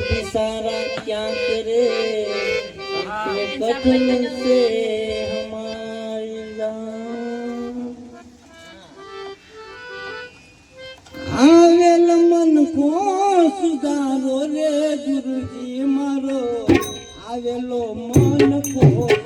पिसारा क्या करे कठिन से हमारी आवेल मन को सुधारो रे गुरुजी मारो आवेलो मन को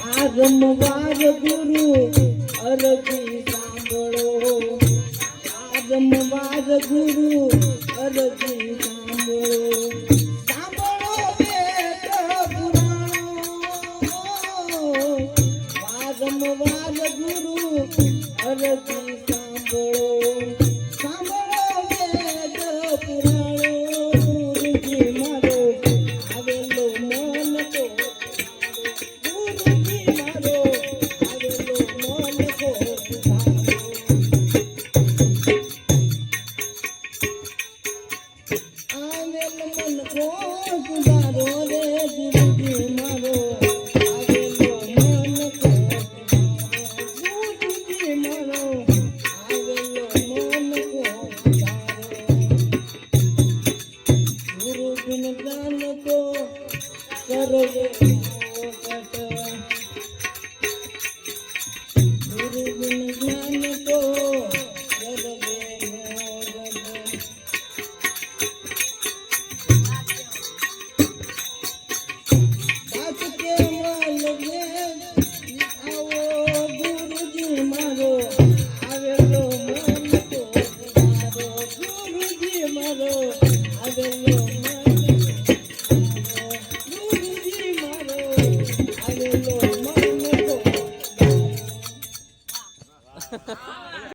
વારંવાર ગુરુ અરજી સાંભળો. વારંવાર ગુરુ અરજી સાંભળો. સાંભળો વેદ પુરાણો. વારંવાર ગુરુ અરજી સાંભળો.